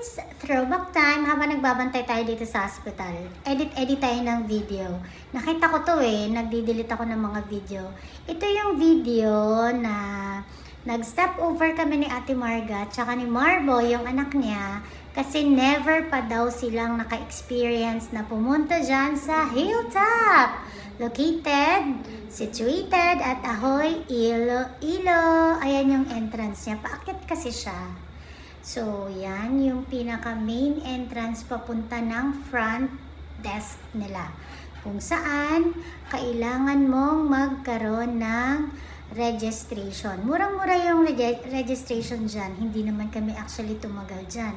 it's throwback time habang nagbabantay tayo dito sa hospital. Edit-edit tayo ng video. Nakita ko to eh, nagdidelete ako ng mga video. Ito yung video na nag-step over kami ni Ate Marga tsaka ni Marbo, yung anak niya, kasi never pa daw silang naka-experience na pumunta dyan sa Hilltop. Located, situated at Ahoy, Iloilo. Ayan yung entrance niya. Paakit kasi siya. So, yan yung pinaka main entrance papunta ng front desk nila. Kung saan, kailangan mong magkaroon ng registration. Murang-mura yung reg- registration dyan. Hindi naman kami actually tumagal dyan.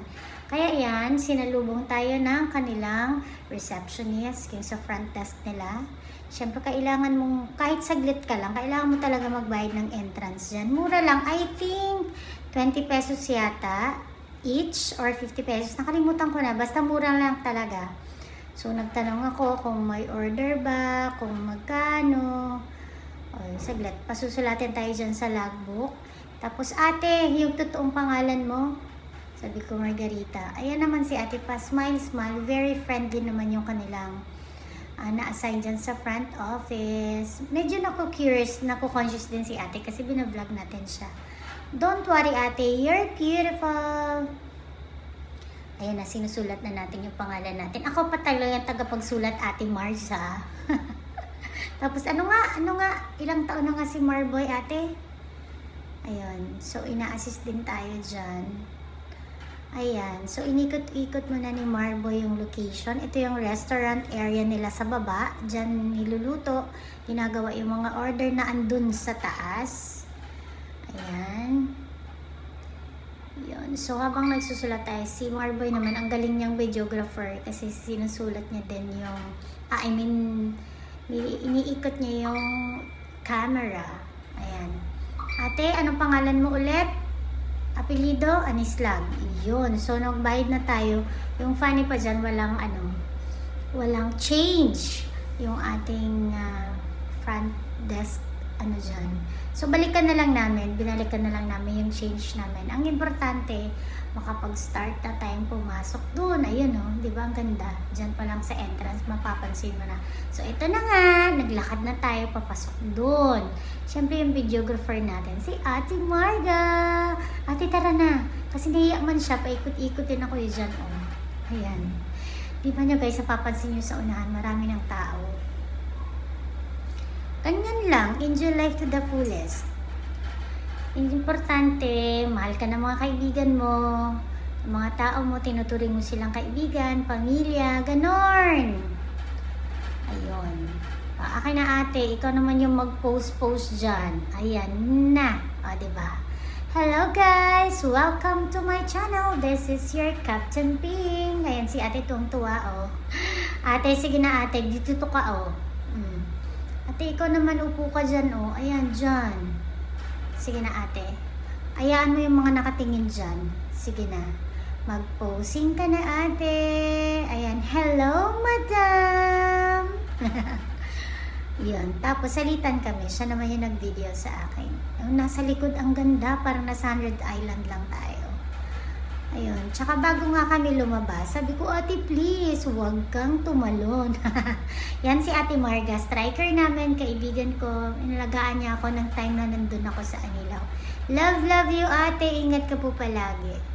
Kaya yan, sinalubong tayo ng kanilang receptionist, yung sa front desk nila. Siyempre, kailangan mong, kahit saglit ka lang, kailangan mo talaga magbayad ng entrance dyan. Mura lang, I think, 20 pesos yata each or 50 pesos. Nakalimutan ko na, basta mura lang talaga. So, nagtanong ako kung may order ba, kung magkano. Saglit, pasusulatin tayo dyan sa logbook. Tapos, ate, yung totoong pangalan mo? Sabi ko, Margarita. Ayan naman si ate pa, smile, smile. Very friendly naman yung kanilang ah, na-assign dyan sa front office. Medyo naku-curious, naku-conscious din si ate kasi binablog natin siya. Don't worry ate, you're beautiful. Ayan na, sinusulat na natin yung pangalan natin. Ako pa talaga yung tagapagsulat ate Marza. Tapos ano nga, ano nga, ilang taon na nga si Marboy ate? Ayun, so ina-assist din tayo dyan. Ayan, so inikot-ikot muna ni Marboy yung location. Ito yung restaurant area nila sa baba. Diyan niluluto, ginagawa yung mga order na andun sa taas. Ayan. Yun. So, habang nagsusulat tayo, si Marboy naman, ang galing niyang videographer kasi sinusulat niya din yung, ah, I mean, iniikot niya yung camera. Ayan. Ate, anong pangalan mo ulit? Apelido, Anislag. Yun. So, nagbayad na tayo. Yung funny pa dyan, walang ano, walang change yung ating ah, front desk ano dyan. So, balikan na lang namin, binalikan na lang namin yung change namin. Ang importante, makapag-start na tayong pumasok doon. Ayun oh, di ba ang ganda? Diyan pa lang sa entrance, mapapansin mo na. So, ito na nga, naglakad na tayo papasok doon. Siyempre, yung videographer natin, si Ate Marga. Ate, tara na. Kasi nahiya man siya, paikot-ikot din ako dyan. Oh. Ayan. Di ba nyo guys, napapansin nyo sa unahan, marami ng tao. Ganyan lang, enjoy life to the fullest. Ang importante, mahal ka ng mga kaibigan mo, mga tao mo, tinuturing mo silang kaibigan, pamilya, ganon. Ayun. Ah, akin na ate, ikaw naman yung mag-post-post dyan. Ayan na. O, diba? Hello guys! Welcome to my channel. This is your Captain Ping. Ayan si ate tuwang-tuwa, oh. Ate, sige na ate, dito to ka, oh. Ate, ikaw naman upo ka dyan, oh. Ayan, dyan. Sige na ate. Ayaan mo yung mga nakatingin dyan. Sige na. Mag-posing ka na ate. Ayan. Hello, madam. Yun. Tapos salitan kami. Siya naman yung nag-video sa akin. Nasa likod, ang ganda. Parang nasa 100 Island lang tayo. Ayun. Tsaka bago nga kami lumabas, sabi ko, ate please, huwag kang tumalon. Yan si ate Marga, striker namin, kaibigan ko. Inalagaan niya ako ng time na nandun ako sa Anilaw. Love, love you ate. Ingat ka po palagi.